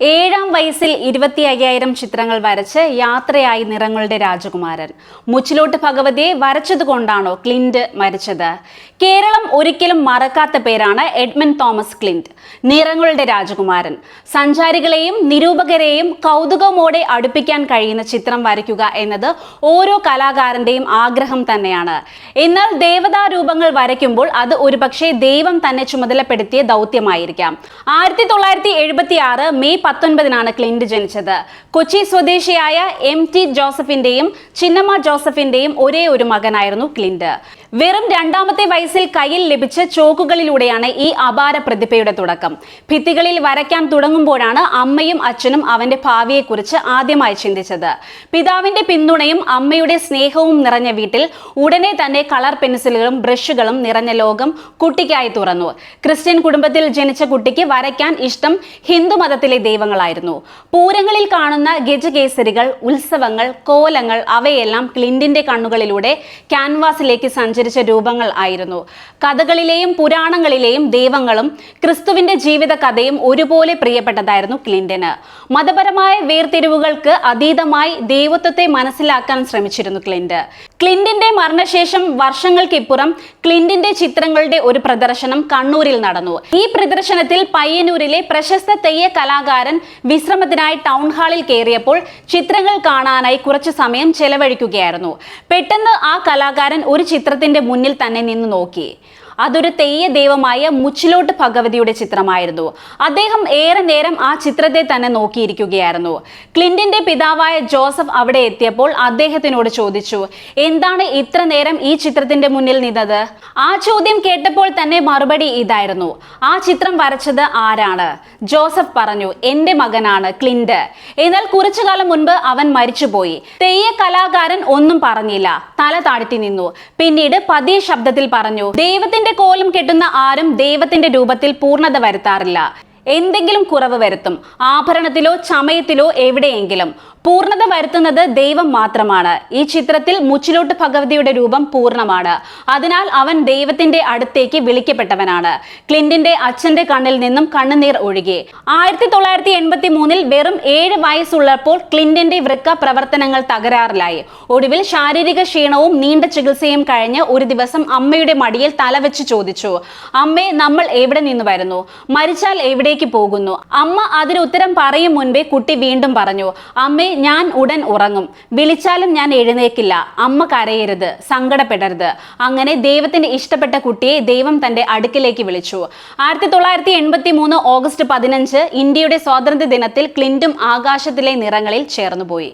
ഏഴാം വയസ്സിൽ ഇരുപത്തി അയ്യായിരം ചിത്രങ്ങൾ വരച്ച് യാത്രയായി നിറങ്ങളുടെ രാജകുമാരൻ. മുച്ചിലോട്ട് ഭഗവതിയെ വരച്ചതുകൊണ്ടാണോ ക്ലിന്റ് മരിച്ചത്? കേരളം ഒരിക്കലും മറക്കാത്ത പേരാണ് എഡ്മൻ തോമസ് ക്ലിന്റ് നിറങ്ങളുടെ രാജകുമാരൻ. സഞ്ചാരികളെയും നിരൂപകരെയും കൗതുകമോടെ അടുപ്പിക്കാൻ കഴിയുന്ന ചിത്രം വരയ്ക്കുക എന്നത് ഓരോ കലാകാരന്റെയും ആഗ്രഹം തന്നെയാണ്. എന്നാൽ ദേവതാരൂപങ്ങൾ വരയ്ക്കുമ്പോൾ അത് ഒരുപക്ഷെ ദൈവം തന്നെ ചുമതലപ്പെടുത്തിയ ദൗത്യമായിരിക്കാം. ആയിരത്തി തൊള്ളായിരത്തി എഴുപത്തി ആറ് മെയ് പത്തൊൻപതിനാണ് ക്ലിന്റ് ജനിച്ചത്. കൊച്ചി സ്വദേശിയായ എം ടി ജോസഫിന്റെയും ചിന്നമ്മ ജോസഫിന്റെയും ഒരേ ഒരു മകനായിരുന്നു ക്ലിന്റ്. വെറും രണ്ടാമത്തെ വയസ്സിൽ കയ്യിൽ ലഭിച്ച ചോക്കുകളിലൂടെയാണ് ഈ അപാര പ്രതിഭയുടെ തുടക്കം. ഭിത്തികളിൽ വരയ്ക്കാൻ തുടങ്ങുമ്പോഴാണ് അമ്മയും അച്ഛനും അവന്റെ ഭാവിയെക്കുറിച്ച് ആദ്യമായി ചിന്തിച്ചത്. പിതാവിന്റെ പിന്തുണയും അമ്മയുടെ സ്നേഹവും നിറഞ്ഞ വീട്ടിൽ ഉടനെ തന്നെ കളർ പെൻസിലുകളും ബ്രഷുകളും നിറഞ്ഞ ലോകം കുട്ടിക്കായി തുറന്നു. ക്രിസ്ത്യൻ കുടുംബത്തിൽ ജനിച്ച കുട്ടിക്ക് വരയ്ക്കാൻ ഇഷ്ടം ഹിന്ദു മതത്തിലെ ദൈവങ്ങളായിരുന്നു. പൂരങ്ങളിൽ കാണുന്ന ഗജകേസരികൾ ഉത്സവങ്ങൾ കോലങ്ങൾ അവയെല്ലാം ക്ലിന്റിന്റെ കണ്ണുകളിലൂടെ ക്യാൻവാസിലേക്ക് സഞ്ചരിച്ച രൂപങ്ങൾ ആയിരുന്നു. കഥകളിലെയും പുരാണങ്ങളിലെയും ദൈവങ്ങളും ക്രിസ്തുവിന്റെ ജീവിത കഥയും ഒരുപോലെ പ്രിയപ്പെട്ടതായിരുന്നു ക്ലിന്റന്. മതപരമായ വേർതിരിവുകൾക്ക് അതീതമായി ദൈവത്വത്തെ മനസ്സിലാക്കാൻ ശ്രമിച്ചിരുന്നു ക്ലിന്റ്. ക്ലിന്റിന്റെ മരണശേഷം വർഷങ്ങൾക്കിപ്പുറം ക്ലിന്റിന്റെ ചിത്രങ്ങളുടെ ഒരു പ്രദർശനം കണ്ണൂരിൽ നടന്നു. ഈ പ്രദർശനത്തിൽ പയ്യന്നൂരിലെ പ്രശസ്ത തെയ്യ കലാകാരൻ വിശ്രമത്തിനായി ടൗൺ ഹാളിൽ കയറിയപ്പോൾ ചിത്രങ്ങൾ കാണാനായി കുറച്ചു സമയം ചെലവഴിക്കുകയായിരുന്നു. പെട്ടെന്ന് ആ കലാകാരൻ ഒരു ചിത്രത്തിന്റെ മുന്നിൽ തന്നെ നിന്ന് നോക്കി. അതൊരു തെയ്യ ദൈവമായ മുച്ചിലോട്ട് ഭഗവതിയുടെ ചിത്രമായിരുന്നു. അദ്ദേഹം ഏറെ നേരം ആ ചിത്രത്തെ തന്നെ നോക്കിയിരിക്കുകയായിരുന്നു. ക്ലിന്റിന്റെ പിതാവായ ജോസഫ് അവിടെ എത്തിയപ്പോൾ അദ്ദേഹത്തിനോട് ചോദിച്ചു എന്താണ് ഇത്ര നേരം ഈ ചിത്രത്തിന്റെ മുന്നിൽ നിന്നത്? ആ ചോദ്യം കേട്ടപ്പോൾ തന്നെ മറുപടി ഇതായിരുന്നു. ആ ചിത്രം വരച്ചത് ആരാണ്? ജോസഫ് പറഞ്ഞു എന്റെ മകനാണ് ക്ലിന്റ്. എന്നാൽ കുറച്ചു കാലം മുൻപ് അവൻ മരിച്ചുപോയി. തെയ്യ കലാകാരൻ ഒന്നും പറഞ്ഞില്ല. തല താഴ്ത്തി നിന്നു. പിന്നീട് പതിയ ശബ്ദത്തിൽ പറഞ്ഞു ദൈവത്തിന്റെ കോലം കെട്ടുന്ന ആരും ദൈവത്തിന്റെ രൂപത്തിൽ പൂർണത വരുത്താറില്ല. എന്തെങ്കിലും കുറവ് വരുത്തും. ആഭരണത്തിലോ ചമയത്തിലോ എവിടെയെങ്കിലും. പൂർണത വരുത്തുന്നത് ദൈവം മാത്രമാണ്. ഈ ചിത്രത്തിൽ മുച്ചിലോട്ട് ഭഗവതിയുടെ രൂപം പൂർണമാണ്. അതിനാൽ അവൻ ദൈവത്തിന്റെ അടുത്തേക്ക് വിളിക്കപ്പെട്ടവനാണ്. ക്ലിന്റിന്റെ അച്ഛന്റെ കണ്ണിൽ നിന്നും കണ്ണുനീർ ഒഴുകി. ആയിരത്തി തൊള്ളായിരത്തി എൺപത്തി മൂന്നിൽ വെറും ഏഴ് വയസ്സുള്ളപ്പോൾ ക്ലിന്റിന്റെ വൃക്ക പ്രവർത്തനങ്ങൾ തകരാറിലായി. ഒടുവിൽ ശാരീരിക ക്ഷീണവും നീണ്ട ചികിത്സയും കഴിഞ്ഞ് ഒരു ദിവസം അമ്മയുടെ മടിയിൽ തലവെച്ച് ചോദിച്ചു അമ്മേ നമ്മൾ എവിടെ നിന്ന് വരുന്നു? മരിച്ചാൽ എവിടേക്ക് പോകുന്നു. അമ്മ അതിന് ഉത്തരം പറയും മുൻപേ കുട്ടി വീണ്ടും പറഞ്ഞു അമ്മേ ഞാൻ ഉടൻ ഉറങ്ങും. വിളിച്ചാലും ഞാൻ എഴുന്നേക്കില്ല. അമ്മ കരയരുത് സങ്കടപ്പെടരുത്. അങ്ങനെ ദൈവത്തിന്റെ ഇഷ്ടപ്പെട്ട കുട്ടിയെ ദൈവം തന്റെ അടുക്കിലേക്ക് വിളിച്ചു. ആയിരത്തി തൊള്ളായിരത്തി എൺപത്തി മൂന്ന് ഓഗസ്റ്റ് പതിനഞ്ച് ഇന്ത്യയുടെ സ്വാതന്ത്ര്യ ദിനത്തിൽ ക്ലിന്റും ആകാശത്തിലെ നിറങ്ങളിൽ ചേർന്നുപോയി.